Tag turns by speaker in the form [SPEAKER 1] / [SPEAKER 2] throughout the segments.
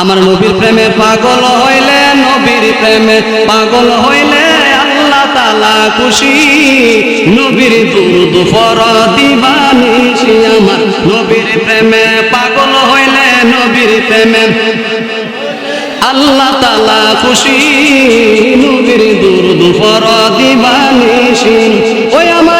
[SPEAKER 1] আমার নবীর প্রেমে পাগল হইলে, নবীর প্রেমে পাগল হইলে আল্লাহ তালা খুশি। নবীর দুরুদ ফর দিবানিসি আমার। নবীর প্রেমে পাগল হইলে, নবীর প্রেমে আল্লাহ তালা খুশি। নবীর দুরুদ ফর দিবানিসি ওই আমার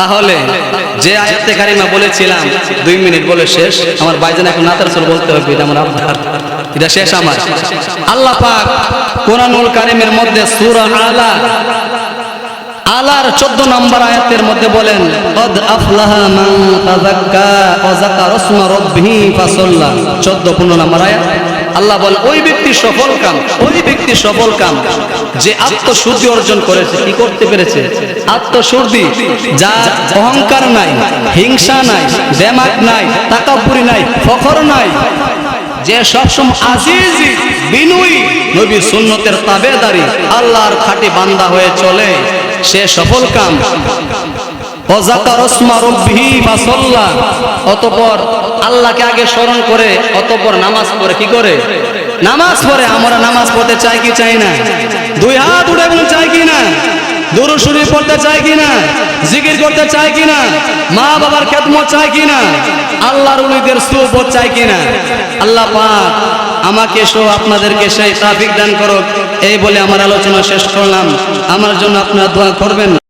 [SPEAKER 1] তাহলে যে আয়াতে কারিমা বলেছিলাম, দুই মিনিট বলে শেষ। আমার বাইজান এখন নাতার সুর বলতে হবে, এটা আমার আবদার। এটা শেষ আমার। আল্লাহ পাক কোরআনুল কারিমের মধ্যে সূরা আলা, আলার 14 নম্বর আয়াতের মধ্যে বলেন, কদ আফলাহা মান তাযাক্কা ওয়া যাকারা রাব্বিহি ফাসাল্লা। 14 15 নম্বর আয়াত। আল্লাহ বলে, ওই ব্যক্তি সফল কাম, ওই ব্যক্তি সফল কাম। যে আত্মশুদ্ধি অর্জন করেছে, কি করতে পেরেছে? আত্মশুদ্ধি, যা অহংকার নাই, হিংসা নাই দেমাক নাই তাকাপুরি নাই, ফখর নাই। যে সবসময় আজিজ বিনয়ী নবী সুন্নতের তাবেদারি, আল্লাহর খাঁটি বান্দা হয়ে চলে, সে সফল কাম। অতপর আল্লাহকে আগে স্মরণ করে, অতপর নামাজ পড়ে কি করে? নামাজ পড়ে, আমরা নামাজ পড়তে চাই কি চাই না? দুই হাত উঠে চাই কি না? দুরু শরীফ পড়তে চাই কি না? জিকির করতে চাই কি না? মা বাবার খেদমত চাই কি না? আল্লাহর উলিদের সুবত চাই কি না? আল্লাহ পাক আমাকে সহ আপনাদেরকে সেই ট্রাফিক দান করো এই বলে আমার আলোচনা শেষ করলাম। আমার জন্য আপনারা দোয়া করবেন।